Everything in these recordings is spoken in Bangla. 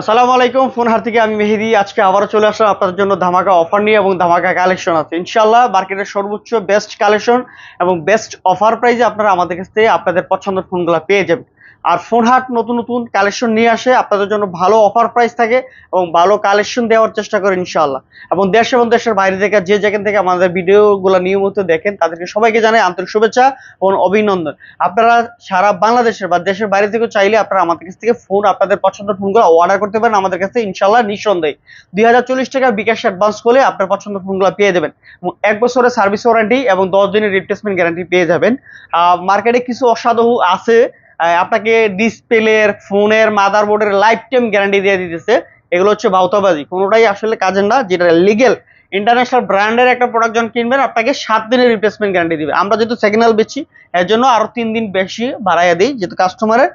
আসসালামু আলাইকুম ফোন হার থেকে আমি মেহেদি। আজকে আবারও চলে আসলাম আপনাদের জন্য ধামাকা অফার নিয়ে এবং ধামাকা কালেকশন আছে। ইনশাল্লাহ মার্কেটের সর্বোচ্চ বেস্ট কালেকশন এবং বেস্ট অফার প্রাইজে আপনারা আমাদের কাছ থেকে আপনাদের পছন্দের ফোনগুলো পেয়ে যাবেন। আর ফোন হাট নতুন নতুন কালেকশন নিয়ে আসে। আপনাদের জন্য ভালো অফার প্রাইস থাকে এবং ভালো কালেকশন দেওয়ার চেষ্টা করে ইনশাল্লাহ এবং দেশ এবং দেশের বাইরে থেকে যে যেখান থেকে আমাদের ভিডিওগুলো নিয়মিত দেখেন, তাদেরকে সবাইকে জানাই আন্তরিক শুভেচ্ছা এবং অভিনন্দন। আপনারা সারা বাংলাদেশের বা দেশের বাইরে থেকে চাইলে আপনারা আমাদের কাছ থেকে ফোন আপনাদের পছন্দের ফোনগুলো অর্ডার করতে পারেন। আমাদের কাছে ইনশাল্লাহ নিঃসন্দেহে। দুই হাজার চল্লিশ টাকা বিকাশ অ্যাডভান্স করলে আপনার পছন্দের ফোনগুলো পেয়ে যাবেন। এবং এক বছরের সার্ভিস ওয়ারেন্টি এবং দশ দিনের রিপ্লেসমেন্ট গ্যারান্টি পেয়ে যাবেন। মার্কেটে কিছু অসাধু আছে। আপনাকে ডিসপ্লের ফোনের মাদারবোর্ডের লাইফ টাইম গ্যারান্টি দিয়ে দিতেছে। এগুলো হচ্ছে বাউতাবাজি কোনোটাই আসলে কাজের না, যেটা লিগেল ইন্টারন্যাশনাল ব্র্যান্ডের একটা প্রোডাক্ট যখন কিনবেন, আপনাকে সাত দিনের রিপ্লেসমেন্ট গ্যারান্টি দিবে। আমরা যেহেতু সেকেন্ড বেচি, এর জন্য আরও তিন দিন বেশি বাড়াইয়া দিই, যেহেতু কাস্টমারের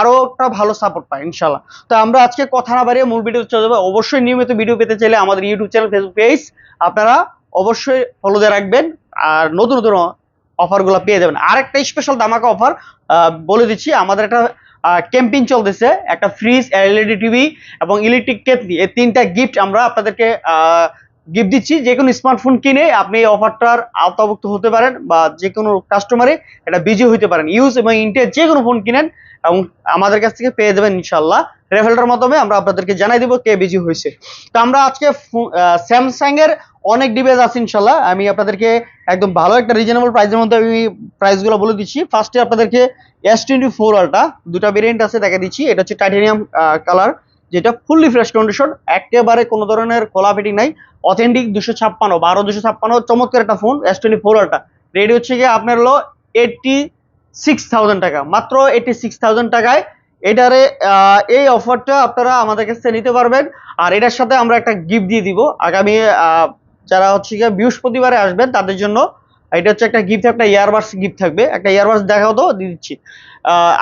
আরও একটা ভালো সাপোর্ট পায় ইনশাল্লাহ তো আমরা আজকে কথা না বাড়িয়ে মূল ভিডিও চলে যাব। অবশ্যই নিয়মিত ভিডিও পেতে চাইলে আমাদের ইউটিউব চ্যানেল ফেসবুক পেজ আপনারা অবশ্যই ফলো দিয়ে রাখবেন। আর নতুন নতুন অফারগুলো পেয়ে যাবেন। আরেকটা স্পেশাল দামাকা অফার বলে দিচ্ছি, আমাদের একটা ক্যাম্পিং চলতেছে, একটা ফ্রিজ এলইডি টিভি এবং ইলেকট্রিক কেটলি এই তিনটা গিফট আমরা আপনাদেরকে গিফট দিচ্ছি, যে কোনো স্মার্টফোন কিনে আপনি এই অফারটার আওতাভুক্ত হতে পারেন বা যে কোনো কাস্টমারে এটা বিজি হতে পারেন। ইউজ এবং ইন্টের যে কোনো ফোন কিনেন এবং আমাদের কাছ থেকে পেয়ে যাবেন ইনশাল্লাহ রেফারেলটার মাধ্যমে আমরা আপনাদেরকে জানাই দিব কে বিজি হয়েছে। তো আমরা আজকে স্যামসাং এর অনেক ডিভাইস আছে ইনশাল্লাহ আমি আপনাদেরকে একদম ভালো একটা রিজনেবল প্রাইসের মধ্যে আমি প্রাইসগুলো বলে দিচ্ছি। ফার্স্টে আপনাদেরকে এস টোয়েন্টি ফোর আলটা দুটা ভেরিয়েন্ট আছে দেখা দিচ্ছি। এটা হচ্ছে টাইটেনিয়াম কালার যেটা ফুললি ফ্রেশ কন্ডিশন একেবারে কোনো ধরনের খোলা ফিটিং নাই অথেন্টিক দুশো ছাপ্পান্ন, বারো দুশো ছাপ্পান্ন, চমৎকার একটা phone S twenty four Ultra ready হচ্ছে গিয়ে আপনার হলো এইটটি সিক্স থাউজেন্ড টাকা, মাত্র এইটটি সিক্স থাউজেন্ড টাকায়। এটারে এই অফারটা আপনারা আমাদের কাছে নিতে পারবেন। আর এটার সাথে আমরা একটা গিফট দিয়ে দিব। আগামী যারা হচ্ছে গিয়ে বৃহস্পতিবারে আসবেন, তাদের জন্য এটা হচ্ছে একটা গিফট একটা ইয়ারবাস গিফট থাকবে। একটা ইয়ারবাস দেখাও তো, দিয়ে দিচ্ছি।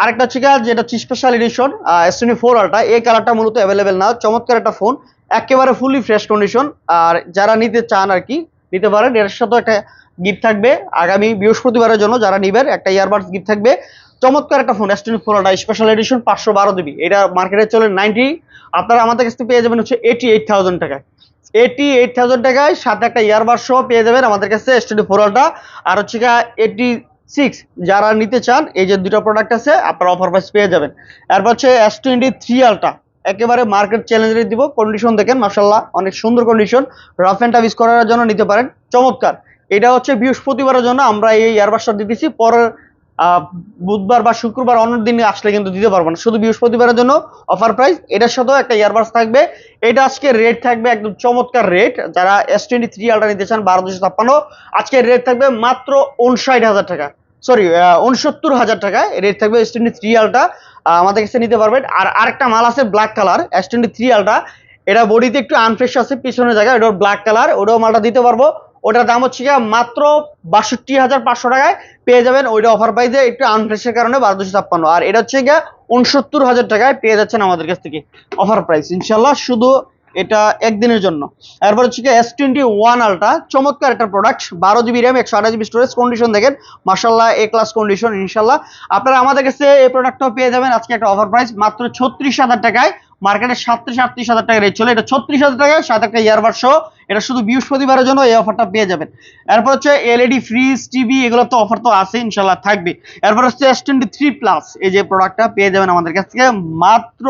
আরেকটা হচ্ছে যেটা হচ্ছে special edition S twenty four Ultra এই কালারটা মূলত অ্যাভেলেবেল না চমৎকার একটা ফোন একেবারে ফুলি ফ্রেশ কন্ডিশন আর যারা নিতে চান আর কি, নিতে পারেন এর সাথে একটা গিফট থাকবে। আগামী বৃহস্পতিবারের জন্য যারা নিবেন, একটা ইয়ারবাডস গিফট থাকবে। চমৎকার একটা phone S twenty four Ultra special edition পাঁচশো বারো দিবি এটা মার্কেটে চলে নাইনটি আপনারা আমাদের কাছ থেকে পেয়ে যাবেন হচ্ছে এইটি এইট থাউজেন্ড টাকায়। এইটি এইট থাউজেন্ড টাকায় সাথে একটা ইয়ারবাড সহ পেয়ে যাবেন আমাদের কাছে এস টোয়েন্টি ফোর আলটা আর হচ্ছে এইটি সিক্স যারা নিতে চান, এই যে দুটো প্রোডাক্ট আছে, আপনারা অফার প্রাইস পেয়ে যাবেন। এরপর হচ্ছে এস টোয়েন্টি থ্রি আলটা একেবারে মার্কেট চ্যালেঞ্জে দিব। কন্ডিশন দেখেন মাসাল্লাহ অনেক সুন্দর কন্ডিশন রাফ অ্যান্ড টাফ করার জন্য নিতে পারেন। চমৎকার। এটা হচ্ছে বৃহস্পতিবারের জন্য আমরা এই ইয়ারবাসটা দিতেছি। পরের বুধবার বা শুক্রবার অন্য দিনে আসলে কিন্তু দিতে পারব না। শুধু বৃহস্পতিবারের জন্য অফার প্রাইস এটার সাথেও একটা ইয়ারবাস থাকবে। এটা আজকে রেট থাকবে একদম চমৎকার রেট যারা এস টোয়েন্টি থ্রি আলটা নিতে চান, বারো দুশো ছাপ্পান্ন, আজকে রেট থাকবে মাত্র উনষাট হাজার টাকা। সরি উনসত্তর হাজার টাকা। রেট থাকবে এস টোয়েন্টি থ্রি আলটা আমাদের কাছে নিতে পারবেন। আর আরেকটা মাল আছে black colour S twenty three Ultra এটা বডিতে একটু আনফ্রেশ আছে, পিছনের জায়গায় ওটা ব্ল্যাক কালার ওটাও মালটা দিতে পারব। ওটার দাম হচ্ছে গিয়ে মাত্র বাষট্টি হাজার পাঁচশো টাকায় পেয়ে যাবেন ওইটা অফার প্রাইসে একটু আনফ্রেশের কারণে বারো দুশো ছাপ্পান্ন। আর এটা হচ্ছে গিয়ে উনসত্তর হাজার টাকায় পেয়ে যাচ্ছেন আমাদের কাছ থেকে অফার প্রাইস ইনশাল্লাহ শুধু এটা একদিনের জন্য। এরপর হচ্ছে এস টোয়েন্টি ওয়ান আলটা চমৎকার একটা প্রোডাক্ট বারো জিবি র্যাম একশো আঠাশ জিবি স্টোরেজ কন্ডিশন দেখেন। মার্শাল্লাহ এ ক্লাস কন্ডিশন ইনশাল্লাহ আপনারা আমাদের কাছে এই প্রোডাক্টটাও পেয়ে যাবেন। আজকে একটা অফার প্রাইস মাত্র ছত্রিশ হাজার টাকায় মার্কেটে সাতত্রিশ, আটত্রিশ হাজার টাকা রেট চলে। এটা ছত্রিশ হাজার টাকা সাত একটা ইয়ারবার সহ এটা শুধু বৃহস্পতিবারের জন্য এই অফারটা পেয়ে যাবেন। এরপর হচ্ছে এলইডি ফ্রিজ টিভি এগুলো তো অফার তো আছে ইনশাল্লাহ থাকবে। এরপর হচ্ছে এস টোয়েন্টি থ্রি প্লাস এই যে প্রোডাক্টটা পেয়ে যাবেন আমাদের কাছ থেকে। মাত্র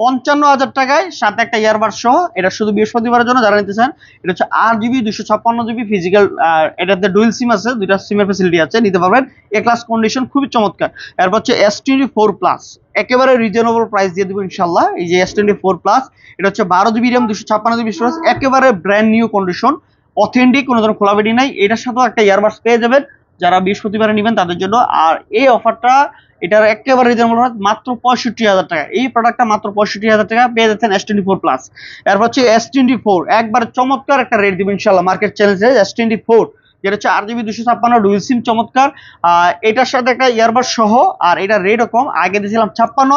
পঞ্চান্ন হাজার টাকায় সাথে একটা ইয়ারবার সহ, এটা শুধু বৃহস্পতিবারের জন্য যারা নিতে চান, এটা হচ্ছে আট জিবি দুশো ছাপ্পান্ন জিবি ফিজিক্যাল এটাতে ডুয়েল সিম আছে, দুইটা সিমের ফেসিলিটি আছে, নিতে পারবেন। এ ক্লাস কন্ডিশন খুবই চমৎকার। এরপর হচ্ছে এস টোয়েন্টি ফোর প্লাস একেবারে রিজনেবল প্রাইস দিয়ে দেবো ইনশাল্লাহ এই যে এস টোয়েন্টি ফোর প্লাস এটা হচ্ছে বারো জিবি র্যাম দুশো ছাপ্পান্ন জিবি স্টোরেজ একেবারে ব্র্যান্ড নিউ কন্ডিশন অথেন্টিক কোনো ধরনের খোলাবেটি নাই। এটার সাথেও একটা ইয়ারবাডস পেয়ে যাবেন। যারা বৃহস্পতিবারে নেবেন, তাদের জন্য। আর এই অফারটা এটার একেবারে রিজনেবল মাত্র পঁয়ষট্টি হাজার টাকা। এই প্রোডাক্টটা মাত্র পঁয়ষট্টি হাজার টাকা, পেয়ে যাচ্ছেন এস টোয়েন্টি ফোর প্লাস এরপর হচ্ছে এস টোয়েন্টি ফোর একবার চমৎকার একটা রেট দিবেন ইনশাল্লাহ মার্কেট চ্যালেঞ্জে এস টোয়েন্টি ফোর যেটা হচ্ছে আট জিবি দুশো ছাপ্পান্ন ডুয়েল সিম চমৎকার। এটার সাথে একটা ইয়ারবাড সহ, আর এটা রেটও কম। আগে দিয়েছিলাম ছাপ্পান্ন,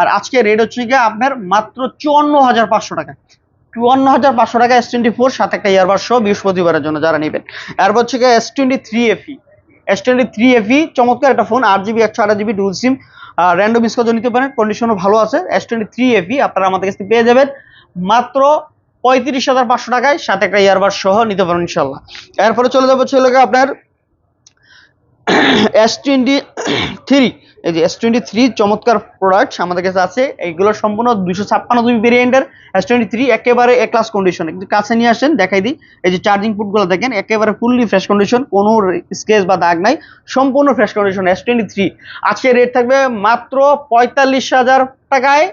আর আজকে রেট হচ্ছে গিয়ে আপনার মাত্র চুয়ান্ন হাজার পাঁচশো টাকা। চুয়ান্ন হাজার পাঁচশো টাকা এস টোয়েন্টি ফোর সাথে একটা ইয়ারবাড সহ বৃহস্পতিবারের জন্য যারা নেবেন। এরপর হচ্ছে গিয়ে S twenty three FE S twenty three FE চমৎকার একটা ফোন আট জিবি একশো আঠাশ জিবি ডুয়েল সিম র্যান্ডম স্কচও নিতে পারেন কন্ডিশনও ভালো আছে। এস টোয়েন্টি থ্রি এফি আপনারা আমাদের কাছে পেয়ে যাবেন। মাত্র পঁয়ত্রিশ হাজার পাঁচশো টাকায় সাথে একটা ইয়ারবার সহ নিতে পারেন ইনশাল্লাহ এরপরে চলে যাব ছিল আপনার এস টোয়েন্টি থ্রি এই যে এস টোয়েন্টি থ্রি চমৎকার প্রোডাক্ট আমাদের কাছে আছে। এইগুলো সম্পূর্ণ দুইশো ছাপ্পান্ন জিবি ভেরিয়েন্টের এস টোয়েন্টি থ্রি একেবারে এ ক্লাস কন্ডিশন একটু কাছে নিয়ে আসেন, দেখাই দিই। এই যে চার্জিং পুটগুলো দেখেন, একেবারে ফুললি ফ্রেশ কন্ডিশন কোনো স্কেচ বা দাগ নাই। সম্পূর্ণ fresh condition S twenty three আজকে রেট থাকবে মাত্র পঁয়তাল্লিশ হাজার টাকায়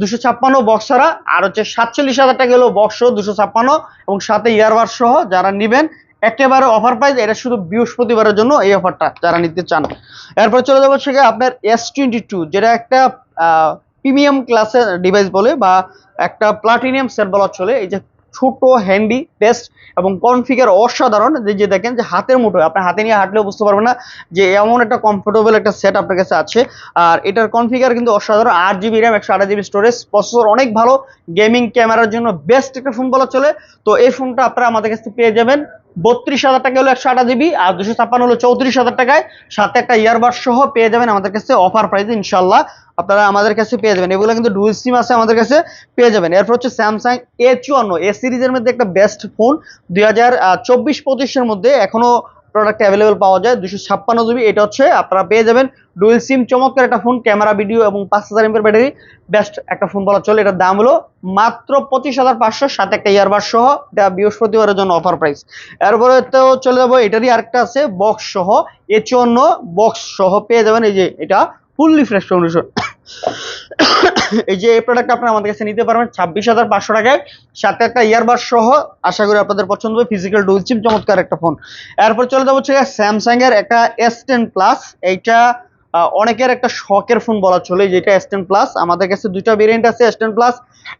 দুশো ছাপ্পান্ন বক্স ছাড়া। আর হচ্ছে সাতচল্লিশ হাজার টাকা হলো বক্স দুশো ছাপ্পান্ন। এবং সাথে ইয়ারবার সহ যারা নেবেন একেবারে অফার প্রাইস এটা শুধু বৃহস্পতিবারের জন্য এই অফারটা যারা নিতে চান। এরপর চলে যাব হচ্ছে আপনার এস টোয়েন্টি টু যেটা একটা প্রিমিয়াম ক্লাসের ডিভাইস বলে বা একটা প্লাটিনিয়াম সেট বলা চলে। এই যে ছোট হ্যান্ডি বেস্ট এবং কনফিগার অসাধারণ। যে যে দেখেন যে হাতের মুঠোয়, আপনি হাতে নিয়ে হাঁটলেও বুঝতে পারবেন না যে এমন একটা কমফোর্টেবল একটা সেট আপনার কাছে আছে। আর এটার কনফিগার কিন্তু অসাধারণ। আট জিবি র্যাম একশো আঠাশ জিবি স্টোরেজ প্রসেসর অনেক ভালো গেমিং ক্যামেরার জন্য বেস্ট একটা ফোন বলা চলে। তো এই ফোনটা আপনারা আমাদের কাছে পেয়ে যাবেন। বত্রিশ হাজার টাকা হলো একশো আঠাশ জিবি আর দুশো ছাপ্পান্ন হলো চৌত্রিশ হাজার টাকায়। সাথে একটা ইয়ারবাড সহ পেয়ে যাবেন আমাদের কাছে অফার প্রাইস ইনশাল্লাহ আপনারা আমাদের কাছে পেয়ে যাবেন। এগুলো কিন্তু ডুয়েল সিম আছে আমাদের কাছে, পেয়ে যাবেন। এরপর হচ্ছে স্যামসাং এ চুয়ান্ন এ সিরিজের মধ্যে একটা বেস্ট ফোন দুই হাজার চব্বিশ পঁচিশের মধ্যে এখনও প্রোডাক্ট অ্যাভেলেবেল পাওয়া যায় দুশো ছাপ্পান্ন জিবি এটা হচ্ছে আপনারা পেয়ে যাবেন ডুয়েল সিম চমৎকার একটা ফোন ক্যামেরা ভিডিও এবং পাঁচ হাজার এমপের ব্যাটারি বেস্ট একটা ফোন বলা চলে, এটার দাম হলো মাত্র পঁচিশ হাজার পাঁচশো, সাথে একটা ইয়ারবার সহ, এটা বৃহস্পতিবারের জন্য অফার প্রাইস এরপরে তো চলে যাব, এটারই আরেকটা আছে বক্স সহ, এ চুয়ান্ন বক্স সহ পেয়ে যাবেন, এই যে এটা ফুললি ফ্রেশ কন্ডিশন এই যে এই প্রোডাক্ট আপনারা আমাদের কাছে নিতে পারবেন ছাব্বিশ হাজার পাঁচশো টাকায়। সাথে একটা ইয়ারবার সহ, আশা করি আপনাদের পছন্দ হবে ফিজিক্যাল ডুল চিপ চমৎকার একটা ফোন এরপর চলে যাব হচ্ছে স্যামসাং এর একটা এস টেন প্লাস এইটা অনেকের একটা শখের ফোন বলা চলে, যেটা এস টেন প্লাস আমাদের কাছে দুইটা ভেরিয়েন্ট আছে এস টেন প্লাস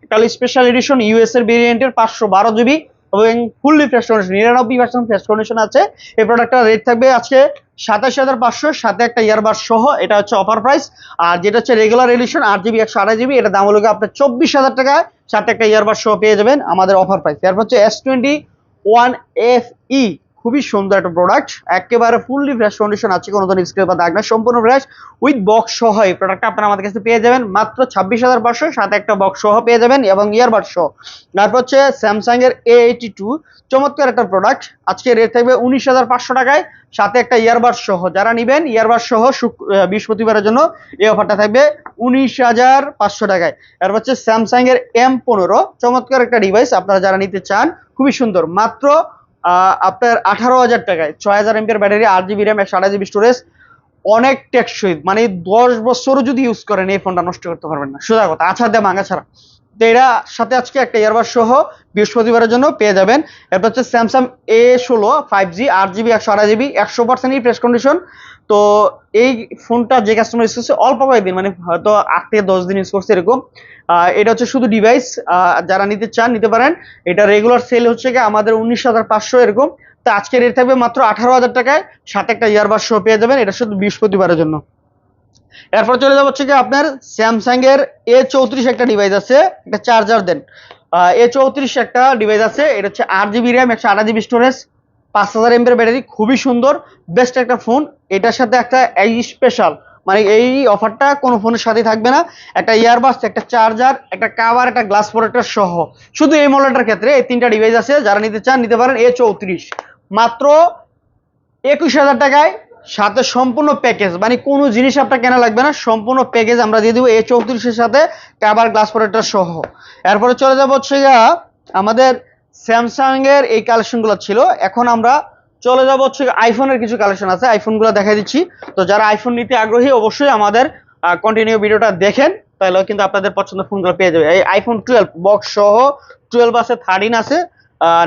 একটা স্পেশাল এডিশন ইউএস এর ভেরিয়েন্টের পাঁচশো বারো জিবি এবং ফুললি ফ্রেশ কন্ডিশন নিরানব্বই পার্সেন্ট ফ্রেশ কন্ডিশন আছে। এই প্রোডাক্টটার রেট থাকবে আজকে সাতাশ হাজার পাঁচশো, সাথে একটা ইয়ারবার সহ, এটা হচ্ছে অফার প্রাইস আর যেটা হচ্ছে রেগুলার এডিশন আট জিবি একশো আঠাশ জিবি এটা দাম হলো আপনার চব্বিশ হাজার টাকায়, সাথে একটা ইয়ারবার সহ পেয়ে যাবেন আমাদের অফার প্রাইস এরপর হচ্ছে S twenty one F E খুবই সুন্দর একটা প্রোডাক্ট একেবারে ফুললি ফ্রেশ কন্ডিশন আছে, কোনো ধরনের স্ক্রেপ বা দাগ না সম্পূর্ণ ফ্রেশ উইথ বক্স সহ এই প্রোডাক্টটা আপনারা আমাদের কাছে পেয়ে যাবেন। মাত্র ছাব্বিশ হাজার পাঁচশো, সাথে একটা বক্স সহ পেয়ে যাবেন এবং ইয়ারবাড সহ। তারপর হচ্ছে স্যামসাং এর এ এইটি টু চমৎকার একটা প্রোডাক্ট আজকে রেট থাকবে উনিশ হাজার পাঁচশো টাকায়, সাথে একটা ইয়ারবাড সহ। যারা নেবেন ইয়ারবাড সহ বৃহস্পতিবারের জন্য এই অফারটা থাকবে উনিশ হাজার পাঁচশো টাকায়। এরপর হচ্ছে স্যামসাং এর এম পনেরো, চমৎকার একটা ডিভাইস আপনারা যারা নিতে চান, খুবই সুন্দর। মাত্র আপনার আঠারো হাজার টাকায়। ছয় হাজার এমপির ব্যাটারি, আট জিবি র্যাম একশো আঠাশ জিবি স্টোরেজ অনেক টেকসই। মানে দশ বছরও যদি ইউজ করেন, এই ফোনটা নষ্ট করতে পারবেন না। সোজা কথা আছা দেয় ভাঙা ছাড়া। তো এরা সাথে আজকে একটা ইয়ারবার সহ বৃহস্পতিবারের জন্য পেয়ে যাবেন। এরপর হচ্ছে স্যামসাং এ ষোলো ফাইভ জি আট জিবি একশো আঠাশ জিবি একশো পার্সেন্টই প্রেস কন্ডিশন তো এই ফোনটা যে কাস্টমার ইউজ করছে, অল্প কয়েকদিন মানে হয়তো আট থেকে দশ দিন ইউজ করছে এরকম। এটা হচ্ছে শুধু ডিভাইস যারা নিতে চান, নিতে পারেন। এটা রেগুলার সেল হচ্ছে কি আমাদের উনিশ হাজার পাঁচশো এরকম। তো আজকে রেট থাকবে মাত্র আঠারো হাজার টাকায়। সাথে একটা ইয়ারবার শো পেয়ে যাবেন, এটা শুধু বৃহস্পতিবারের জন্য। এরপর চলে যাব হচ্ছে কি আপনার স্যামসাং এর এ চৌত্রিশ একটা ডিভাইস আছে, একটা চার্জার দেন। এ চৌত্রিশ একটা ডিভাইস আছে, এটা হচ্ছে আট জিবি র্যাম একশো আঠাশ জিবি স্টোরেজ পাঁচ হাজার এমপের ব্যাটারি খুবই সুন্দর বেস্ট একটা ফোন এটার সাথে একটা এই স্পেশাল মানে এই অফারটা কোনো ফোনের সাথে থাকবে না। একটা ইয়ারবাস একটা চার্জার একটা কাভার একটা গ্লাস প্রোটেক্টর সহ। শুধু এই মডেলটার ক্ষেত্রে এই তিনটা ডিভাইস আছে, যারা নিতে চান, নিতে পারেন এ চৌত্রিশ। মাত্র একুশ হাজার টাকায় সাথে সম্পূর্ণ প্যাকেজ মানে কোনো জিনিস আপনার কেনা লাগবে না, সম্পূর্ণ প্যাকেজ আমরা দিয়ে দেবো এ চৌত্রিশের সাথে কাভার গ্লাস প্রোটেক্টর সহ। এরপরে চলে যাব হচ্ছে আমাদের স্যামসাং এর এই কালেকশনগুলো ছিল। এখন আমরা চলে যাব হচ্ছে আইফোনের কিছু কালেকশন আছে আইফোনগুলো দেখাই দিচ্ছি। তো যারা আইফোন নিতে আগ্রহী, অবশ্যই আমাদের কন্টিনিউ ভিডিওটা দেখেন। তাহলে কিন্তু আপনাদের পছন্দের ফোনগুলো পেয়ে যাবে। এই আইফোন টুয়েলভ বক্স সহ টুয়েলভ আছে থার্টিন আছে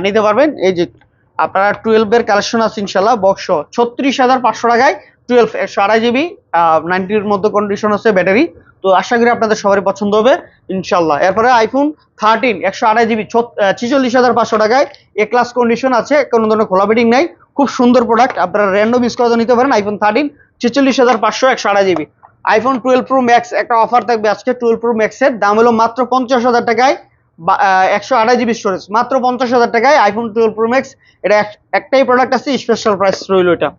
নিতে পারবেন। এই যে আপনারা টুয়েলভের কালেকশন আছে ইনশাল্লাহ বক্স সহ। ছত্রিশ হাজার পাঁচশো টাকায় টুয়েলভ একশো আড়াই জিবি নাইনটির মধ্যে কন্ডিশন আছে ব্যাটারি তো আশা করি আপনাদের সবারই পছন্দ হবে ইনশাল্লাহ এরপরে আইফোন থার্টিন একশো আড়াই জিবি ছিচল্লিশ হাজার পাঁচশো টাকায় এ ক্লাস কন্ডিশন আছে, কোনো ধরনের খোলা বেটিং নাই, খুব সুন্দর প্রোডাক্ট আপনারা র্যান্ডম ইউজ করে নিতে পারেন আইফোন থার্টিন ছেচল্লিশ হাজার পাঁচশো, একশো আড়াই GB iPhone twelve Pro Max একটা অফার থাকবে আজকে টুয়েলভ প্রো ম্যাক্সের দাম হলো মাত্র পঞ্চাশ হাজার টাকায় একশো আড়াই জিবি স্টোরেজ মাত্র পঞ্চাশ হাজার টাকায় আইফোন টুয়েলভ প্রো ম্যাক্স এটা এক- একটাই প্রোডাক্ট আছে স্পেশাল প্রাইস রইল এটা।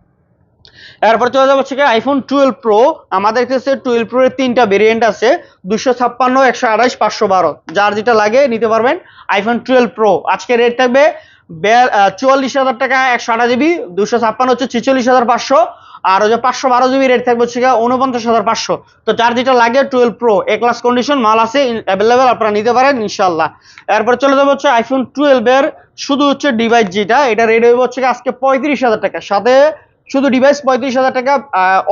এরপর চলে যাব হচ্ছে আইফোন টুয়েলভ প্রো আমাদের কাছে টুয়েলভ প্রো এর তিনটা ভেরিয়েন্ট আছে দুশো ছাপ্পান্ন, একশো আঠাশ পাঁচশো বারো। যার যেটা লাগে নিতে পারবেন আইফোন টুয়েলভ প্রো আজকে রেট থাকবে চুয়াল্লিশ হাজার টাকা, একশো আঠাশ জিবি দুশো ছাপ্পান্ন হচ্ছে ছেচল্লিশ হাজার পাঁচশো। আর ওই যে পাঁচশো বারো জিবি রেট থাকবে হচ্ছে উনপঞ্চাশ হাজার পাঁচশো। তো যার যেটা লাগে twelve Pro A class condition মাল আছে অ্যাভেলেবেল আপনারা নিতে পারেন ইনশাল্লাহ এরপর চলে যাব হচ্ছে আইফোন টুয়েলভের শুধু হচ্ছে ডিভাইস যেটা, এটা রেট হইব হচ্ছে আজকে পঁয়ত্রিশ হাজার টাকা। সাথে শুধু ডিভাইস পঁয়ত্রিশ হাজার টাকা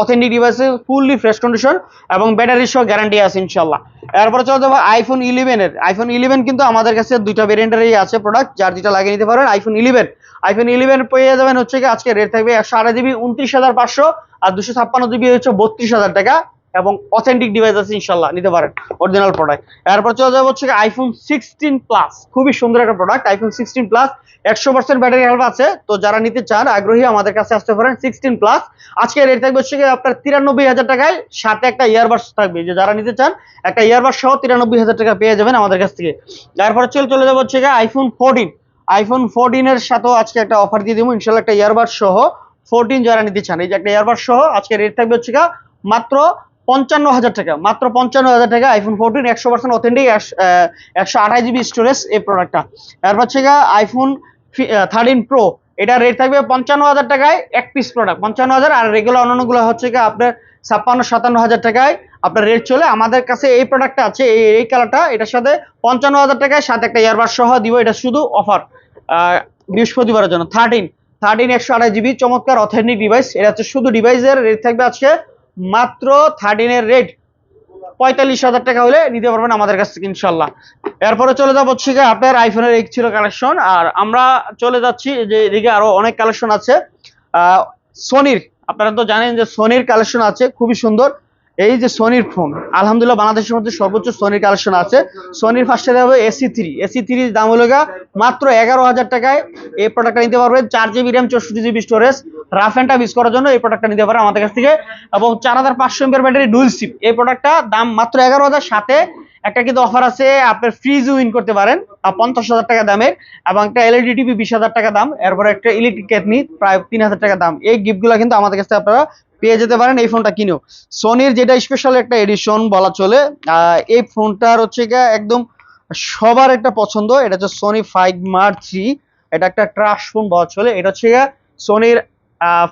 অথেন্টিক ডিভাইসে ফুললি ফ্রেশ কন্ডিশন এবং ব্যাটারি সহ গ্যারান্টি আছে ইনশাল্লাহ এরপরে চলে যাব আইফোন ইলেভেনের আইফোন ইলেভেন কিন্তু আমাদের কাছে দুইটা ভেরিয়েন্টেরই আছে প্রোডাক্ট যার যেটা লাগিয়ে নিতে পারেন আইফোন ইলেভেন আইফোন ইলেভেন পেয়ে যাবেন হচ্ছে কি আজকে রেট থাকবে একশো আড়াই জিবি উনত্রিশ হাজার পাঁচশো আর দুশো ছাপ্পান্ন জিবি হচ্ছে বত্রিশ হাজার টাকা। এবং অথেন্টিক ডিভাইস আছে ইনশাল্লাহ নিতে পারেন অরিজিনাল প্রোডাক্ট এরপর চলে যাব হচ্ছে আইফোন সিক্সটিন প্লাস খুবই সুন্দর একটা প্রোডাক্ট আইফোন সিক্সটিন প্লাস একশো পার্সেন্ট ব্যাটারি হেল্প আছে। তো যারা নিতে চান, আগ্রহী আমাদের কাছে আসতে পারেন সিক্সটিন প্লাস আজকে রেট থাকবে হচ্ছে আপনার তিরানব্বই হাজার টাকায়, সাথে একটা ইয়ারবাস থাকবে। যে যারা নিতে চান, একটা ইয়ারবাস সহ তিরানব্বই হাজার টাকা পেয়ে যাবেন আমাদের কাছ থেকে। তারপরে চলে চলে যাব হচ্ছে আইফোন ফোরটিন আইফোন ফোরটিনের সাথেও আজকে একটা অফার দিয়ে দেবো ইনশাল্লাহ একটা ইয়ারবাস সহ। ফোরটিন যারা নিতে চান, এই যে একটা ইয়ারবাস সহ, আজকে রেট থাকবে হচ্ছে মাত্র পঞ্চান্ন হাজার টাকা, মাত্র পঞ্চান্ন হাজার টাকা আইফোন ফোরটিন একশো পার্সেন্ট অথেন্টিক একশো আঠাশ জিবি স্টোরেজ এই প্রোডাক্টটা এরপর হচ্ছে আইফোন থার্টিন প্রো এটা রেট থাকবে পঞ্চান্ন হাজার টাকায় এক পিস প্রোডাক্ট পঞ্চান্ন হাজার আর রেগুলার অন্যান্যগুলো হচ্ছে কি আপনার ছাপ্পান্ন, সাতান্ন হাজার টাকায় আপনার রেট চলে। আমাদের কাছে এই প্রোডাক্টটা আছে, এই এই কালারটা এটার সাথে পঞ্চান্ন হাজার টাকায় সাথে একটা ইয়ারবাস সহ দিব, এটা শুধু অফার বৃহস্পতিবারের জন্য। থার্টিন থার্টিন একশো আঠাশ জিবি চমৎকার অথেন্টিক ডিভাইস এটা হচ্ছে শুধু ডিভাইসের রেট থাকবে আজকে মাত্র থার্টিনের রেট পঁয়তাল্লিশ হাজার টাকা হলে নিতে পারবেন আমাদের কাছ থেকে ইনশাল্লাহ এরপরে চলে যাব হচ্ছে গিয়ে আপনার আইফোনের এক ছিল কালেকশন আর আমরা চলে যাচ্ছি যে এদিকে আরও অনেক কালেকশন আছে। সোনির আপনারা তো জানেন যে সোনির কালেকশন আছে, খুবই সুন্দর। এই যে সোনির ফোন আলহামদুলিল্লাহ বাংলাদেশের মধ্যে সর্বোচ্চ সোনির কালেকশন আছে। সোনির ফার্স্টে হবে এসি থ্রি এসি থ্রির দাম হলো মাত্র এগারো হাজার টাকায় এই প্রোডাক্টটা নিতে পারবেন। চার জিবি র্যাম চৌষট্টি GB storage rough and tough use করার জন্য এই প্রোডাক্টটা নিতে পারেন আমাদের কাছ থেকে। এবং চার হাজার পাঁচশো এমপের ব্যাটারি ডুয়েল সিপ এই প্রোডাক্টটা দাম মাত্র এগারো হাজার। সাথে একটা কিন্তু অফার আছে, আপনার ফ্রিজ উইন করতে পারেন পঞ্চাশ হাজার টাকা দামের। এবং একটা এলইডি টিভি বিশ হাজার টাকা দাম, এরপরে একটা ইলেকট্রিক কেটনি প্রায় তিন হাজার টাকা দাম। এই গিফটগুলো কিন্তু আমাদের কাছে আপনারা পেয়ে যেতে পারেন এই ফোনটা কিনেও। সোনির যেটা স্পেশাল একটা এডিশন বলা চলে এই ফোনটার হচ্ছে গিয়ে একদম সবার একটা পছন্দ, এটা হচ্ছে সোনি ফাইভ মার থ্রি এটা একটা ট্রাশ ফোন বলা চলে, এটা হচ্ছে গিয়ে সোনির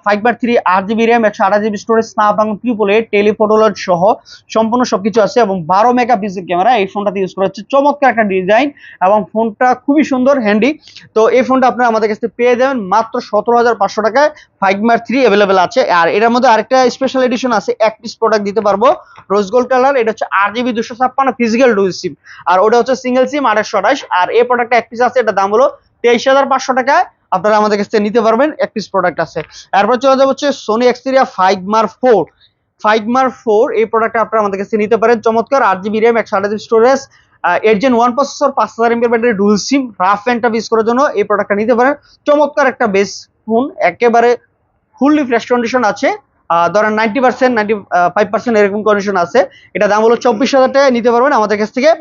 ফাইভ বার থ্রি আট জিবি র্যাম একশো আঠাশ GB storage Snapdragon triple eight সহ সম্পূর্ণ সবকিছু আছে এবং বারো মেগা পিক্সেল ক্যামেরা এই ফোনটাতে ইউজ করা হচ্ছে। চমৎকার একটা ডিজাইন এবং ফোনটা খুবই সুন্দর হ্যান্ডি তো এই ফোনটা আপনারা আমাদের কাছে পেয়ে যাবেন মাত্র সতেরো হাজার পাঁচশো টাকায় ফাইভ মার থ্রি অ্যাভেলেবেল আছে। আর এটার মধ্যে আরেকটা স্পেশাল এডিশন আছে, এক পিস প্রোডাক্ট দিতে পারব। রোজ গোল্ড কালার এটা হচ্ছে আট জিবি দুশো ছাপ্পান্ন ফিজিক্যাল ডুল সিম আর ওটা হচ্ছে সিঙ্গেল সিম আঠাশশো আঠাশ। আর এই প্রোডাক্টটা এক পিস আছে এটা দাম হলো তেইশ হাজার পাঁচশো টাকায়। আপনারা আমাদের কাছ থেকে নিতে পারবেন, এক পিস প্রোডাক্ট আছে। এরপর চলে যাব হচ্ছে Sony Xperia five mark four five mark four এই প্রোডাক্টটা আপনারা আমাদের কাছে নিতে পারেন। চমৎকার, আট জিবি র্যাম একশো আঠাশ স্টোরেজ এর জেন ওয়ান প্রসেসর পাঁচ হাজার mAh battery dual SIM rough and tough use করার জন্য এই প্রোডাক্টটা নিতে পারেন। চমৎকার একটা বেস ফোন একেবারে ফুললি ফ্রেশ কন্ডিশন আছে। ধরেন ninety percent ninety five percent এরকম কন্ডিশন আছে। এটা দাম হলো চব্বিশ হাজার টাকায় নিতে পারবেন আমাদের কাছ থেকে।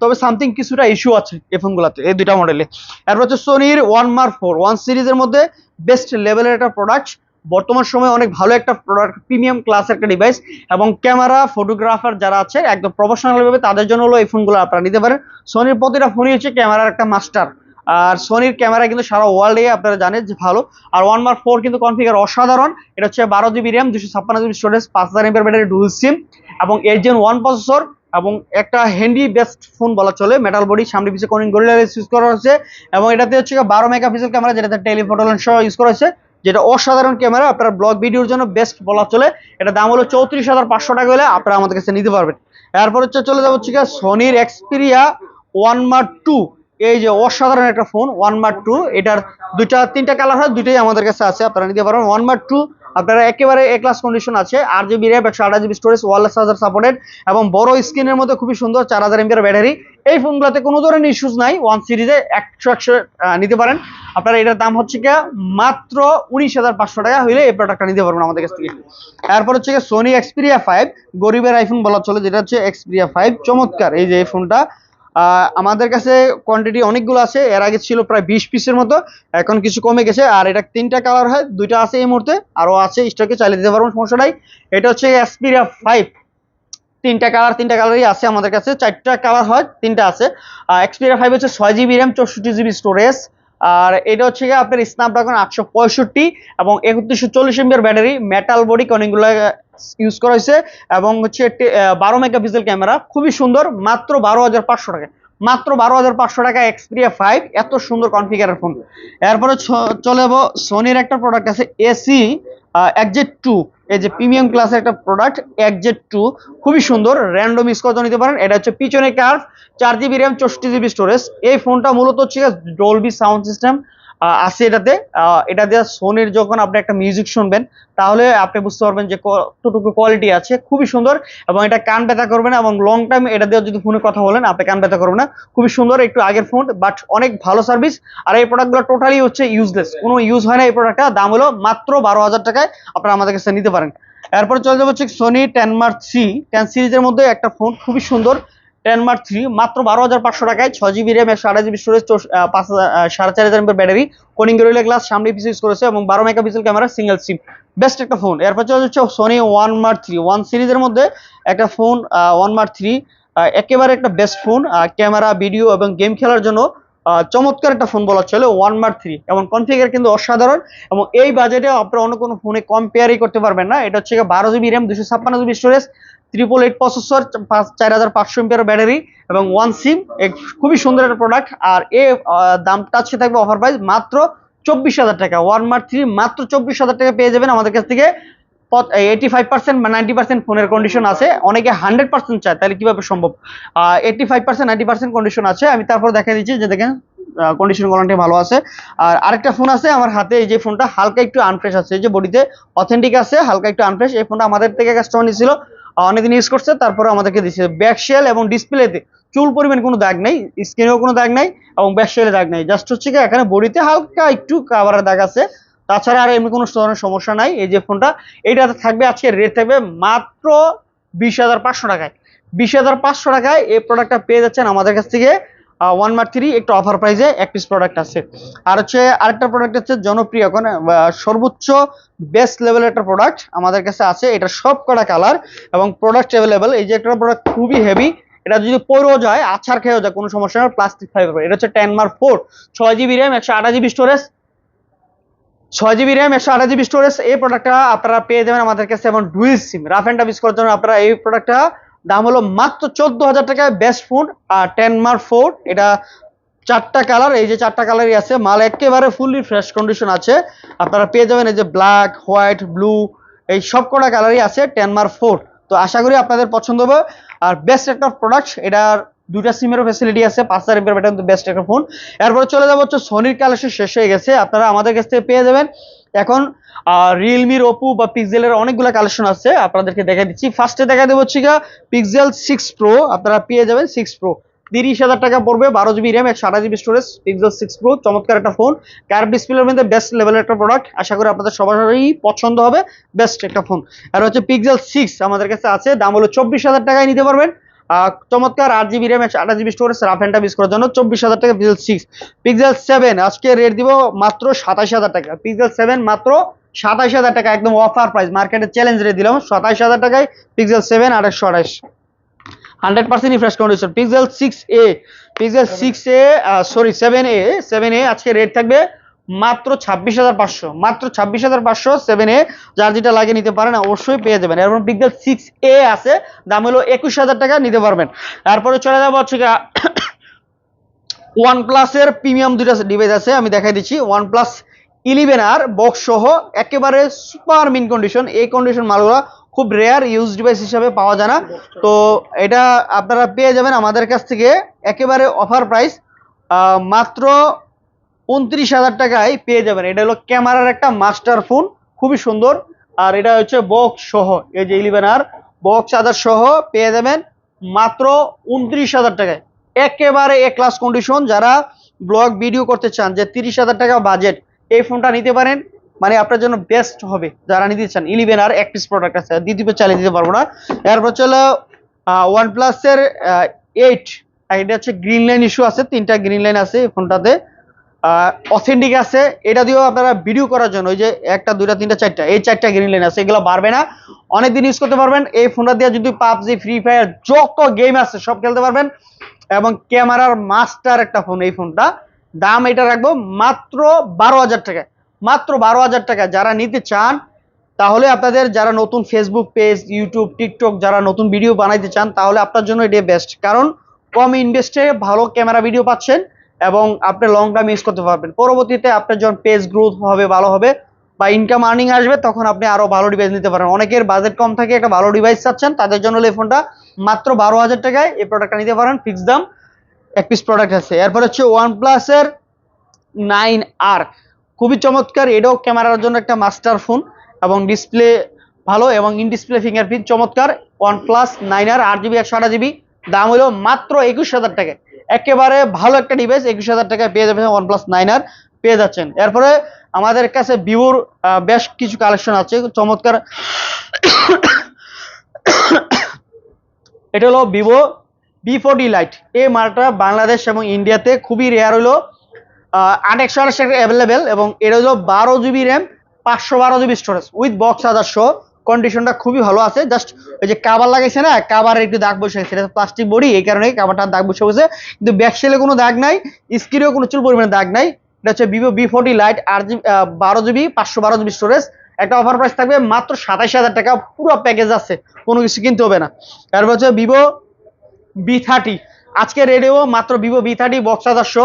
তবে সামথিং কিছুটা ইস্যু আছে এই ফোনগুলোতে এই দুইটা মডেলে এরপর হচ্ছে সোনির ওয়ান মার ফোর ওয়ান সিরিজের মধ্যে বেস্ট লেভেলের একটা প্রোডাক্ট বর্তমান সময়ে অনেক ভালো একটা প্রোডাক্ট প্রিমিয়াম ক্লাস একটা ডিভাইস এবং ক্যামেরা ফটোগ্রাফার যারা আছে একদম প্রফেশনাল ভাবে তাদের জন্য হলো এই ফোনগুলো আপনারা নিতে পারেন। সোনির প্রতিটা ফোনই হচ্ছে ক্যামেরার একটা মাস্টার আর সোনির ক্যামেরা কিন্তু সারা ওয়ার্ল্ডে আপনারা জানেন যে ভালো। আর ওয়ান মার্ক ফোর কিন্তু কনফিগার অসাধারণ। এটা হচ্ছে বারো জিবি র্যাম দুশো ছাপ্পান্ন জিবি স্টোরেজ পাঁচ হাজার এমপের ব্যাটারি ডুল সিম এবং এর জেন ওয়ান প্রসেসর এবং একটা হ্যান্ডি বেস্ট ফোন বলা চলে মেটাল বডি সামনে পিছিয়ে কোনিং গরিলা ইউজ করা হয়েছে এবং এটাতে হচ্ছে বারো মেগাপিক্সেল ক্যামেরা যেটাতে টেলিফোটোলেন সহ ইউজ করা হয়েছে, যেটা অসাধারণ ক্যামেরা আপনার ব্লগ ভিডিওর জন্য বেস্ট বলা চলে। এটা দাম হলো চৌত্রিশ হাজার পাঁচশো টাকা হলে আপনারা আমাদের কাছে নিতে পারবেন। এরপর হচ্ছে চলে যাব হচ্ছে সোনির এক্সপিরিয়া ওয়ান মার টু এই যে অসাধারণ একটা ফোন ওয়ান মার টু এটার দুইটা, তিনটা কালার হয়, দুইটাই আমাদের কাছে আছে, আপনারা নিতে পারবেন। ওয়ান মার টু আপনারা একেবারে এ ক্লাস কন্ডিশন আছে আর জিবি র্যাম একশো আঠাশ GB storage wireless charger supported এবং বড় স্ক্রিনের মধ্যে খুবই সুন্দর, চার হাজার এমপির ব্যাটারি এই ফোনগুলোতে কোনো ধরনের ইস্যুস নাই ওয়ান সিরিজে একশো একশো নিতে পারেন। আপনারা এটার দাম হচ্ছে কি মাত্র উনিশ হাজার পাঁচশো টাকা হইলে এই প্রোডাক্টটা নিতে পারবেন আমাদের কাছ থেকে। এরপর হচ্ছে সোনি এক্সপিরিয়া ফাইভ গরিবের আইফোন বলা চলে, যেটা হচ্ছে এক্সপিরিয়া ফাইভ চমৎকার। এই যে এই ফোনটা আমাদের কাছে কোয়ান্টিটি অনেকগুলো আছে। এর আগে ছিল প্রায় বিশ পিসের মতো, এখন কিছু কমে গেছে। আর এটা তিনটা কালার হয়, দুইটা আছে এই মুহূর্তে, আরও আছে স্টকে চালিয়ে দিতে পারব, সমস্যা নাই। এটা হচ্ছে এসপিরিয়া ফাইভ তিনটা কালার তিনটা কালারই আছে আমাদের কাছে, চারটা কালার হয়, তিনটা আছে। এক্সপিরিয়া ফাইভ হচ্ছে ছয় জিবি র্যাম চৌষট্টি জিবি স্টোরেজ আর এটা হচ্ছে গিয়ে আপনার স্ন্যাপড্রাগন আটশো পঁয়ষট্টি এবং একত্রিশশো চল্লিশ এমবিআর ব্যাটারি মেটাল বডি অনেকগুলো ইউজ করা হয়েছে এবং হচ্ছে বারো মেগাপিক্সেল ক্যামেরা খুবই সুন্দর, মাত্র বারো হাজার পাঁচশো টাকা। মাত্র বারো হাজার পাঁচশো টাকা এক্সপিরিয়া ফাইভ এত সুন্দর কনফিগারের ফোন এরপরে চলে যাব সোনির একটা প্রোডাক্ট আছে এসি একজেট টু এই যে প্রিমিয়াম ক্লাসের একটা প্রোডাক্ট একজেট টু খুবই সুন্দর র্যান্ডম ইউজ করতে নিতে পারেন। এটা হচ্ছে পিছনে কার্ভ চার জিবি র্যাম চৌষট্টি জিবি স্টোরেজ এই ফোনটা মূলত হচ্ছে ডলবি সাউন্ড সিস্টেম আছে এটাতে। এটা দিয়ে সোনির যখন আপনি একটা মিউজিক শুনবেন, তাহলে আপনি বুঝতে পারবেন যে কতটুকু কোয়ালিটি আছে। খুবই সুন্দর এবং এটা কান ব্যথা করবে না এবং লং টাইম এটা দিয়ে যদি ফোনে কথা বলেন, আপনি কান ব্যথা করবে না। খুবই সুন্দর, একটু আগের ফোন বাট অনেক ভালো সার্ভিস আর এই প্রোডাক্টগুলো টোটালি হচ্ছে ইউজলেস কোনো ইউজ হয় না এই প্রোডাক্টটা দাম হলো মাত্র বারো হাজার টাকায় আপনারা আমাদের কাছে নিতে পারেন। এরপর চলে যাব হচ্ছে Sony ten mark C ten সিরিজের মধ্যে একটা ফোন খুবই সুন্দর। টেন মার্ক থ্রি মাত্র বারো হাজার পাঁচশো টাকায় ছয় জিবি র্যাম একশো আড়াই জিবি স্টোরেজ পাঁচ সাড়ে চার হাজার ব্যাটারি কোনিং গরিলা গ্লাস সামনে পিস ইউজ করেছে এবং বারো megapixel camera single SIM best একটা ফোন এরপর চলে যাচ্ছে Sony one mark three one সিরিজের মধ্যে একটা ফোন ওয়ান মার্ক থ্রি একেবারে একটা বেস্ট ফোন ক্যামেরা ভিডিও এবং গেম খেলার জন্য চমৎকার একটা ফোন বলা চলে ওয়ান মার্ক থ্রি এবং কনফিগার কিন্তু অসাধারণ এবং এই বাজেটে আপনারা অন্য কোনো ফোনে কম্পেয়ারই করতে পারবেন না। এটা হচ্ছে বারো জিবি র্যাম দুশো ছাপ্পান্ন GB storage triple eight processor পাঁচ, চার হাজার পাঁচশো ব্যাটারি এবং ওয়ান সিম এক খুবই সুন্দর একটা প্রোডাক্ট আর এ দামটা হচ্ছে থাকবে অফার প্রাইস মাত্র চব্বিশ হাজার টাকা। ওয়ান মার্ক থ্রি মাত্র চব্বিশ হাজার টাকা পেয়ে যাবেন আমাদের কাছ থেকে। এইটি ফাইভ পার্সেন্ট বা নাইনটি পার্সেন্ট ফোনের কন্ডিশন আছে। অনেকে হান্ড্রেড পার্সেন্ট চায়, তাহলে কীভাবে সম্ভব? Eighty five percent ninety percent condition আছে। আমি তারপর দেখা দিচ্ছি যে দেখেন কন্ডিশন কোয়ালিটি ভালো আছে। আর আরেকটা ফোন আছে আমার হাতে, এই যে ফোনটা হালকা একটু আনফ্রেশ আছে। এই যে বডিতে অথেন্টিক আছে, হালকা একটু আনফ্রেশ এই ফোনটা আমাদের থেকে কাস্টমার নিয়েছিল অনেকদিন ইউজ করছে, তারপরে আমাদেরকে দিচ্ছে ব্যাক শেল এবং ডিসপ্লেতে চুল পরিমাণ কোনো দাগ নেই স্ক্রিনেও কোনো দাগ নেই এবং ব্যাক শেলে দাগ নেই। জাস্ট হচ্ছে কি, এখানে বডিতে হালকা একটু কাভারের দাগ আছে। তাছাড়া আর এমনি কোনো ধরনের সমস্যা নাই। এই যে ফোনটা এইটাতে থাকবে আজকে রেট থাকবে মাত্র বিশ হাজার পাঁচশো টাকায়। বিশ হাজার পাঁচশো টাকায় এই প্রোডাক্টটা পেয়ে যাচ্ছেন আমাদের কাছ থেকে ওয়ান মার্ক থ্রি একটু অফার প্রাইসে এক পিস প্রোডাক্ট আছে। আর হচ্ছে আরেকটা প্রোডাক্ট হচ্ছে জনপ্রিয়, এখন সর্বোচ্চ বেস্ট লেভেলের একটা প্রোডাক্ট আমাদের কাছে আছে। এটা সব কটা কালার এবং প্রোডাক্ট অ্যাভেলেবেল এই যে একটা প্রোডাক্ট খুবই হেভি এটা যদি পরেও যায় আছার খেয়েও যায়, কোনো সমস্যা নেই প্লাস্টিক ফাইবার এটা হচ্ছে টেন মার্ক ফোর ছয় জিবি র্যাম একশো আঠাশ জিবি স্টোরেজ ছয় জিবি র্যাম একশো আঠাশ জিবি স্টোরেজ এই প্রোডাক্টটা আপনারা পেয়ে যাবেন আমাদের কাছে, এবং dual SIM rough and tough use করার জন্য আপনারা এই প্রোডাক্টটা দাম হলো মাত্র চোদ্দ হাজার টাকায় বেস্ট ফোন আর টেন মার্ক ফোর এটা চারটা কালার এই যে চারটা কালারই আছে, মাল একেবারে ফুললি ফ্রেশ কন্ডিশন আছে। আপনারা পেয়ে যাবেন এই যে ব্ল্যাক হোয়াইট ব্লু এই সব কটা কালারই আছে টেন মার্ক ফোর তো আশা করি আপনাদের পছন্দ হবে। আর বেস্ট একটা প্রোডাক্ট এটার দুইটা সিমেরও ফেসিলিটি আছে, পাঁচ হাজার এমপিআর ব্যাটারি বেস্ট একটা ফোন এরপরে চলে যাব হচ্ছে সোনির কালেকশন শেষ হয়ে গেছে। আপনারা আমাদের কাছ থেকে পেয়ে যাবেন এখন রিয়েলমির ওপো বা পিক্সেলের অনেকগুলো কালেকশন আছে, আপনাদেরকে দেখা দিচ্ছি। ফার্স্টে দেখা দেবো হচ্ছে পিক্সেল সিক্স প্রো আপনারা পেয়ে যাবেন সিক্স প্রো তিরিশ হাজার টাকা পড়বে, বারো জিবি র্যাম একশো আঠাশ GB storage Pixel six Pro চমৎকার একটা ফোন কার ডিসপ্লের মধ্যে বেস্ট লেভেলের একটা প্রোডাক্ট আশা করি আপনাদের সবারই পছন্দ হবে বেস্ট একটা ফোন আর হচ্ছে পিক্সেল সিক্স আমাদের কাছে আছে, দাম হলো চব্বিশ হাজার টাকায় নিতে পারবেন। চমৎকার আট জিবি র্যাম একশো আঠাশ জিবি স্টোরেজ রাফ ইউজ করার জন্য চব্বিশ হাজার টাকা পিক্সেল সিক্স পিক্সেল সেভেন আজকে রেট দিব মাত্র সাতাশ হাজার টাকা। পিক্সেল সেভেন মাত্র সাতাশ হাজার টাকা, একদম অফার প্রাইস মার্কেটে চ্যালেঞ্জ রেট দিলাম, সাতাশ হাজার টাকায় পিক্সেল সেভেন আঠাশশো আঠাশ। Hundred percent fresh condition Pixel six A Pixel six A sorry seven A seven A আজকে রেট থাকবে মাত্র ছাব্বিশ হাজার পাঁচশো, মাত্র ছাব্বিশ হাজার পাঁচশো সেভেন এ যার যেটা লাগিয়ে নিতে পারেন, অবশ্যই পেয়ে যাবেন। এরপর পিক্সেল সিক্স এ আছে, দাম হলো একুশ হাজার টাকা, নিতে পারবেন। তারপরে চলে যাব হচ্ছে ওয়ান প্লাসের প্রিমিয়াম দুইটা ডিভাইস আছে, আমি দেখাই দিচ্ছি। ওয়ান প্লাস ইলেভেন আর বক্স সহ একেবারে সুপার মিন কন্ডিশন এই কন্ডিশন মালগুলো খুব রেয়ার ইউজ ডিভাইস হিসাবে পাওয়া যায় না। তো এটা আপনারা পেয়ে যাবেন আমাদের কাছ থেকে। একেবারে অফার প্রাইস মাত্র উনত্রিশ হাজার টাকায় পেয়ে যাবেন। এটা হলো ক্যামেরার একটা মাস্টার ফোন, খুবই সুন্দর। আর এটা হচ্ছে বক্স সহ, এই যে ইলেভেন আর, বক্স আদার সহ পেয়ে যাবেন মাত্র উনত্রিশ হাজার টাকায়। একেবারে এ ক্লাস কন্ডিশন যারা ব্লগ ভিডিও করতে চান যে তিরিশ হাজার টাকা বাজেট এই ফোনটা নিতে পারেন। মানে আপনার জন্য বেস্ট হবে, যারা নিতে চান। ইলেভেন আর, এক পিস প্রোডাক্ট আছে দ্বিতীয় চালিয়ে দিতে পারব না। এরপর চলো ওয়ান প্লাসের এইট এটা হচ্ছে গ্রিন লাইন ইস্যু আছে, তিনটা গ্রিন লাইন আছে এই ফোনটাতে অথেন্টিক আছে। এটা দিয়েও আপনারা ভিডিও করার জন্য, ওই যে একটা, দুইটা, তিনটা, চারটা, এই চারটা গ্রিন লাইন আছে, এগুলো বাড়বে না। অনেকদিন ইউজ করতে পারবেন। এই ফোনটা দিয়ে যদি পাবজি ফ্রি ফায়ার যত গেম আছে, সব খেলতে পারবেন। এবং ক্যামেরার মাস্টার একটা ফোন এই ফোনটা দাম এটা রাখব মাত্র বারো হাজার টাকা মাত্র বারো হাজার টাকা যারা নিতে চান, তাহলে আপনাদের যারা নতুন ফেসবুক পেজ ইউটিউব টিকটক যারা নতুন ভিডিও বানাইতে চান, তাহলে আপনার জন্য এটাই বেস্ট কারণ কম ইনভেস্টে ভালো ক্যামেরা ভিডিও পাচ্ছেন। এবং আপনি লং টাইম ইউজ করতে পারবেন। পরবর্তীতে আপনার যখন পেজ গ্রোথ হবে, ভালো হবে বা ইনকাম আর্নিং আসবে, তখন আপনি আরও ভালো ডিভাইস নিতে পারেন। অনেকের বাজেট কম থাকে, একটা ভালো ডিভাইস চাচ্ছেন, তাদের জন্য এই ফোনটা মাত্র বারো হাজার টাকায় এই প্রোডাক্টটা নিতে পারেন। ফিক্স দাম, এক পিস প্রোডাক্ট আছে। এরপর হচ্ছে ওয়ান প্লাসের নাইন আর খুবই চমৎকার, এটাও ক্যামেরার জন্য একটা মাস্টার ফোন এবং ডিসপ্লে ভালো এবং ইন ডিসপ্লে ফিঙ্গারপ্রিন্ট চমৎকার। ওয়ান প্লাস নাইন আর আট জিবি একশো আট জিবি দাম হলো মাত্র একুশ হাজার টাকায়। একেবারে ভালো একটা ডিভাইস একুশ হাজার টাকায় পেয়ে যাবেন ওয়ান প্লাস নাইন আর পেয়ে যাচ্ছেন। এরপরে আমাদের কাছে ভিভোর বেশ কিছু কালেকশন আছে, চমৎকার। এটা হলো ভিভো বি ফোর্টি লাইট এই মালটা বাংলাদেশ এবং ইন্ডিয়াতে খুবই রেয়ার হলো আট একশো আঠাশ অ্যাভেলেবেল এবং এটা হলো বারো জিবি র্যাম পাঁচশো বারো জিবি স্টোরেজ উইথ বক্স আদারশো। কন্ডিশনটা খুবই ভালো আছে। জাস্ট ওই যে কাবার লাগাইছে না কাবারের একটু দাগ বসে গেছে এটা প্লাস্টিক বডি এই কারণে কাবারটার দাগ বসে গেছে কিন্তু ব্যাক সেলে কোনো দাগ নাই স্ক্রিনেও কোনো চুল পরিমাণে দাগ নাই। এটা হচ্ছে ভিভো বি ফোর্টি লাইট আট জিবি বারো জিবি পাঁচশো বারো জিবি স্টোরেজ একটা অফার প্রাইস থাকবে মাত্র সাতাশ হাজার টাকা। পুরো প্যাকেজ আছে, কোনো কিছু কিনতে হবে না। তারপর হচ্ছে ভিভো বি থার্টি আজকে রেডিও মাত্র ভিভো বি থার্টি বক্স আদারশো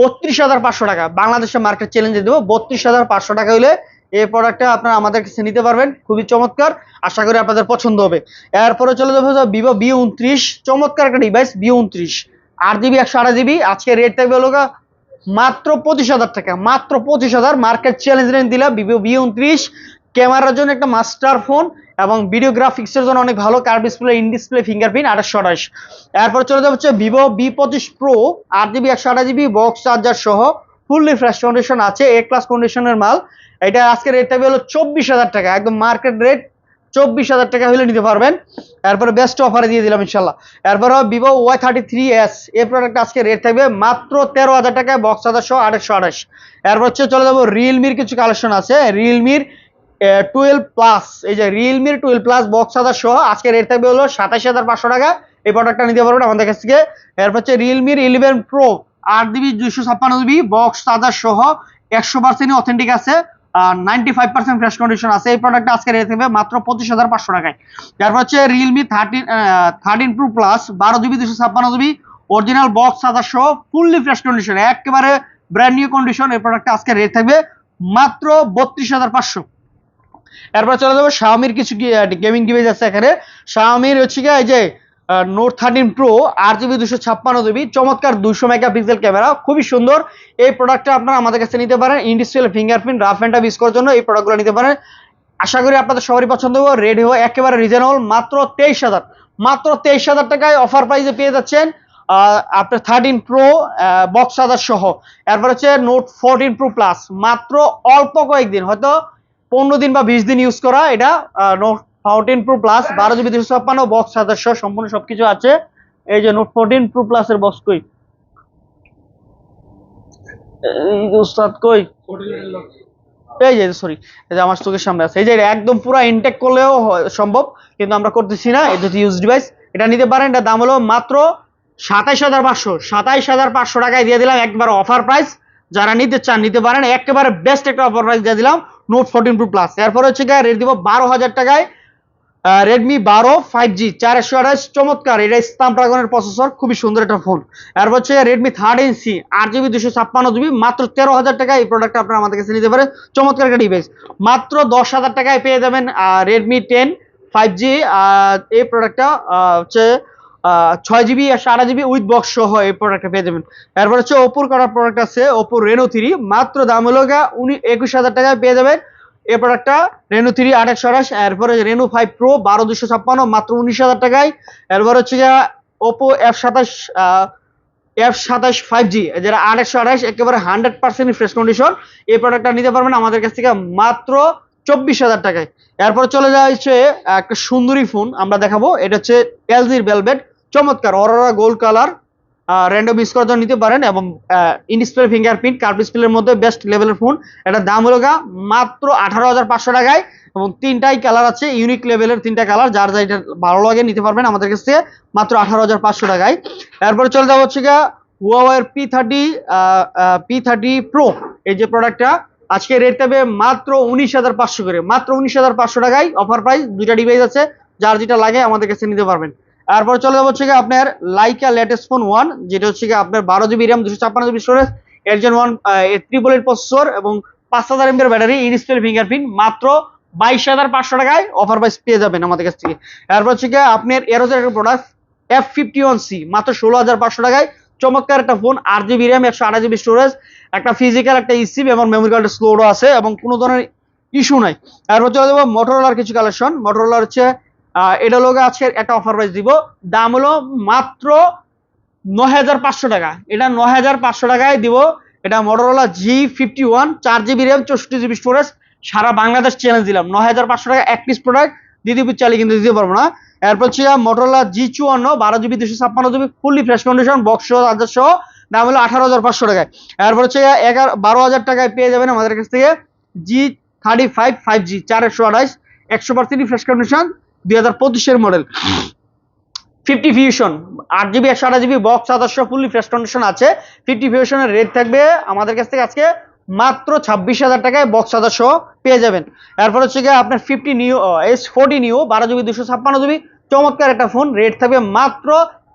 বত্রিশ হাজার পাঁচশো টাকা। বাংলাদেশে মার্কেট চ্যালেঞ্জে দেবো, বত্রিশ হাজার পাঁচশো টাকা হলে এই প্রোডাক্টটা আপনারা আমাদের কাছে নিতে পারবেন, খুবই চমৎকার, আশা করি আপনাদের পছন্দ হবে। এরপরে চলে যাব ভিভো বি উনত্রিশ, চমৎকার একটা ডিভাইস বি উনত্রিশ। আট জিবি একশো আঠাশ জিবি আজকে রেট থাকবে হলো গা মাত্র পঁচিশ হাজার টাকা, মাত্র পঁচিশ হাজার মার্কেট চ্যালেঞ্জ রেঞ্জ দিলাম ভিভো বি উনত্রিশ। ক্যামেরার জন্য একটা মাস্টার ফোন এবং ভিডিও গ্রাফিক্সের জন্য অনেক ভালো কার ডিসপ্লে ইন ডিসপ্লে ফিঙ্গারপ্রিন্ট আঠাশশো আঠাশ। এরপর চলে যাবে হচ্ছে ভিভো বি পঁচিশ প্রো আট জিবি একশো আঠাশ জিবি বক্স চার্জার সহ। ফুললি ফ্রেশ কন্ডিশন আছে এ ক্লাস কন্ডিশনের মাল। এটা আজকে রেট থাকবে হলো চব্বিশ হাজার টাকা, একদম মার্কেট রেট চব্বিশ হাজার টাকা হলে নিতে পারবেন। এরপরে বেস্ট অফারে দিয়ে দিলাম ইনশাল্লাহ এরপর Vivo Y thirty three S এই প্রোডাক্ট আজকে রেট থাকবে মাত্র তেরো হাজার টাকায় বক্স সহ আঠাশশো আঠাশ এরপর হচ্ছে চলে যাব রিয়েলমির কিছু কালেকশন আছে। রিয়েলমির টুয়েলভ প্লাস এই যে রিয়েলমির টুয়েলভ প্লাস বক্স সহ আজকে রেট থাকবে হলো সাতাশ হাজার পাঁচশো টাকা। এই প্রোডাক্টটা নিতে পারবেন আমাদের কাছ থেকে। এরপর হচ্ছে রিয়েলমির ইলেভেন প্রো আট জিবি দুইশো ছাপ্পান্ন জিবি বক্স চার্জার সহ একশো পার্সেন্টই অথেন্টিক আছে ninety five percent fresh condition আছে। এই প্রোডাক্টটা আজকে রেট থাকবে মাত্র পঁচিশ হাজার পাঁচশো টাকায়। তারপর হচ্ছে Realme thirteen thirteen pro plus বারো জিবি দুশো ছাপ্পান্ন জিবি অরিজিনাল বক্স চার্জার সহ ফুললি ফ্রেশ কন্ডিশন একেবারে ব্র্যান্ড নিউ কন্ডিশন এই প্রোডাক্টটা আজকে রেট থাকবে মাত্র বত্রিশ হাজার পাঁচশো। এরপর চলে যাব শাওমির কিছু গেমিং ডিভাইস আছে এখানে। শাওমির হচ্ছে গিয়ে এই যে নোট থার্টিন প্রো আট জিবি দুশো ছাপ্পান্ন জিবি চমৎকার দুশো মেগা পিক্সেল ক্যামেরা, খুবই সুন্দর। এই প্রোডাক্টটা আপনারা আমাদের কাছে নিতে পারেন। Industrial fingerprint rough and use করার জন্য এই প্রোডাক্টগুলো নিতে পারেন। আশা করি আপনাদের সবারই পছন্দ হবে। রেডি হয়ে একেবারে রিজনেবল মাত্র তেইশ হাজার। মাত্র তেইশ হাজার টাকায় অফার প্রাইসে পেয়ে যাচ্ছেন আপনার থার্টিন প্রো বক্স চার্জার সহ। এরপর হচ্ছে নোট ফোরটিন প্রো প্লাস মাত্র অল্প কয়েকদিন, হয়তো পনেরো দিন বা বিশ দিন ইউজ করা। এটা নোট ফোরটিন প্রো প্লাস বারো জিবি দুশো ছাপ্পান্ন বক্স সহ সম্পূর্ণ সবকিছু আছে। এই যে নোট ফোরটিন প্রো প্লাস এর বক্স কই? উস্তাদ কই? এই যে সরি এই যে আমার চোখের সামনে আছে। এই যে একদম পুরো ইনটেক করলেও সম্ভব, কিন্তু আমরা করতেছি না, এটা ইউজ ডিভাইস এটা নিতে পারেন, এটার দাম হলো মাত্র সাতাইশ হাজার পাঁচশো, সাতাইশ হাজার পাঁচশো টাকায় দিয়ে দিলাম, একবার অফার প্রাইস যারা নিতে চান, নিতে পারেন, একেবারে বেস্ট একটা অফার প্রাইস দিয়ে দিলাম নোট ফোরটিন প্রো প্লাস এরপর হচ্ছে রেট দিব বারো হাজার টাকায়। রেডমি বারো ফাইভ জি চারশো আঠাশ, চমৎকার। এটা স্নাপড্রাগনের প্রসেসর খুবই সুন্দর একটা ফোন এরপর হচ্ছে রেডমি থার্টিন সি আট জিবি দুশো ছাপ্পান্ন জিবি মাত্র তেরো হাজার টাকায় এই প্রোডাক্ট আপনারা আমাদের কাছে নিতে পারেন। চমৎকার একটা ডিভাইস মাত্র দশ হাজার টাকায় পেয়ে যাবেন রেডমি টেন ফাইভ জি এই প্রোডাক্টটা হচ্ছে ছয় জিবি আর আট জিবি উইথ বক্স সহ এই প্রোডাক্টটা পেয়ে যাবেন। এরপর হচ্ছে ওপোর করা প্রোডাক্ট আছে ওপো রেনো থ্রি মাত্র দাম হলো গা উনি একুশ হাজার টাকায় পেয়ে যাবেন। এই প্রোডাক্টটা রেনু থ্রি আট একশো আঠাশ এরপরে রেনু ফাইভ প্রো বারো দুশো ছাপ্পান্ন, মাত্র উনিশ হাজার টাকায়। এরপর হচ্ছে গিয়ে ওপো এফ সাতাশ এফ সাতাশ ফাইভ জি যারা আট একশো আঠাশ একেবারে হান্ড্রেড পার্সেন্ট ফ্রেশ কন্ডিশন এই প্রোডাক্টটা নিতে পারবেন আমাদের কাছ থেকে মাত্র চব্বিশ হাজার টাকায়। এরপর চলে যাওয়া হচ্ছে একটা সুন্দরী ফোন আমরা দেখাবো। এটা হচ্ছে এলজির ভেলভেট চমৎকার। Aurora gold colour random use করার জন্য নিতে পারেন এবং ইন ডিসপ্লে ফিঙ্গারপ্রিন্ট কার্ভ ডিসপ্লের মধ্যে বেস্ট লেভেলের ফোন এটার দাম হলো গা মাত্র আঠারো হাজার পাঁচশো টাকায় এবং তিনটাই কালার আছে ইউনিক লেভেলের তিনটা কালার যার যা এটা ভালো লাগে নিতে পারবেন আমাদের কাছ থেকে মাত্র আঠারো হাজার পাঁচশো টাকায়। এরপরে চলে যাব হচ্ছে গা হুয়াওয়ের P thirty P thirty pro এই যে প্রোডাক্টটা আজকে রেট দেবে মাত্র উনিশ হাজার পাঁচশো করে। মাত্র উনিশ হাজার পাঁচশো টাকায় অফার প্রাইস দুইটা ডিভাইস আছে, যার যেটা লাগে আমাদের কাছে নিতে পারবেন। তারপর চলে যাব হচ্ছে আপনার লাইকা লেটেস্ট ফোন ওয়ান যেটা হচ্ছে আপনার বারো জিবি র্যাম দুশো ছাপ্পান্ন জিবি স্টোরেজ এরজন ওয়ান ট্রিপল এইট প্রসেসর এবং পাঁচ হাজার এমবির ব্যাটারি ইনস্টেল ফিঙ্গারপ্রিন্ট মাত্র বাইশ হাজার পাঁচশো টাকায় অফার প্রাইস পেয়ে যাবেন আমাদের কাছ থেকে। তারপর হচ্ছে আপনার এরোজের একটা product F fifty one C মাত্র ষোলো হাজার পাঁচশো টাকায়। চমৎকার একটা ফোন আট জিবি র্যাম একশো আঠাশ জিবি স্টোরেজ একটা ফিজিক্যাল একটা ইসিম এবং মেমোরি কার্ডের স্লোরও আছে, এবং কোনো ধরনের ইস্যু নাই। তারপর চলে যাব মোটরোলার কিছু কালেকশন মোটরোলার হচ্ছে এটা লোক আজকে একটা অফার প্রাইস দিব। দাম হলো মাত্র নয় হাজার পাঁচশো টাকা। এটা নয় হাজার পাঁচশো টাকায় দিব। এটা মোটরোলা জি ফিফটি ওয়ান চার জিবি র্যাম চৌষট্টি জিবি স্টোরেজ সারা বাংলাদেশ চ্যালেঞ্জ দিলাম। নয় হাজার পাঁচশো টাকা এক পিস প্রোডাক্ট দিদি পিস চালিয়ে কিন্তু দিতে পারব না। এরপর হচ্ছে মোটরোলা জি চুয়ান্ন, বারো জিবি দুশো ছাপ্পান্ন GB fully fresh condition box charger সহ, দাম হলো আঠারো হাজার পাঁচশো টাকায়। এরপর হচ্ছে এগারো, বারো হাজার টাকায় পেয়ে যাবেন আমাদের কাছ থেকে G thirty five five G চার একশো আঠাইশ একশো পার্সেন্ট ফ্রেশ কন্ডিশন দুই হাজার পঁচিশের মডেল ফিফটি ফিউশন আট জিবি একশো আঠাশ জিবি বক্স আদর্শ ফুললি ফ্রেশ কন্ডিশন আছে। ফিফটি ফিউশনের রেট থাকবে আমাদের কাছ থেকে আজকে মাত্র ছাব্বিশ হাজার টাকায় বক্স আদর্শ পেয়ে যাবেন। এরপর হচ্ছে গিয়ে আপনার fifty neo S forty neo বারো জিবি দুশো ছাপ্পান্ন জিবি চমৎকার একটা ফোন রেট থাকবে মাত্র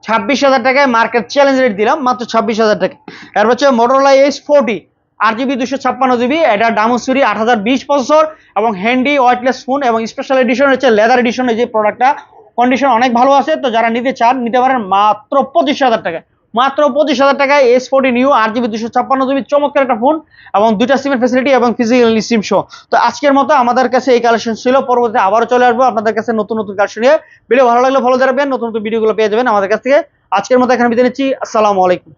ছাব্বিশ হাজার টাকায় মার্কেট চ্যালেঞ্জ রেট দিলাম, মাত্র ছাব্বিশ হাজার টাকা এরপর হচ্ছে মোটরলা এস ফোর্টি আট জিবি দুশো ছাপ্পান্ন জিবি, এটা ডামুসুরি আট হাজার বিশ প্রসেসর এবং হ্যান্ডি, ওয়াইটলেস ফোন এবং স্পেশাল এডিশন হচ্ছে লেদার এডিশন যে প্রোডাক্টটা কন্ডিশন অনেক ভালো আছে, তো যারা নিতে চান, নিতে পারেন মাত্র পঁচিশ হাজার টাকায়। মাত্র পঁচিশ হাজার টাকায় এস ফোর্টি নিউ আট জিবি দুশো ছাপ্পান্ন জিবি, চমৎকার একটা ফোন এবং দুইটা সিমের ফেসিলিটি এবং ফিজিক্যালি সিম শো তো আজকের মতো আমাদের কাছে এই কালেকশন ছিল, পরবর্তীতে আবারও চলে আসব আপনাদের কাছে নতুন নতুন কালেকশন নিয়ে। ভিডিও ভালো লাগলে ফলো জানাবেন নতুন নতুন ভিডিওগুলো পেয়ে যাবেন আমাদের কাছ থেকে। আজকের মতো এখানে বিদায় নিচ্ছি, আসসালামু আলাইকুম।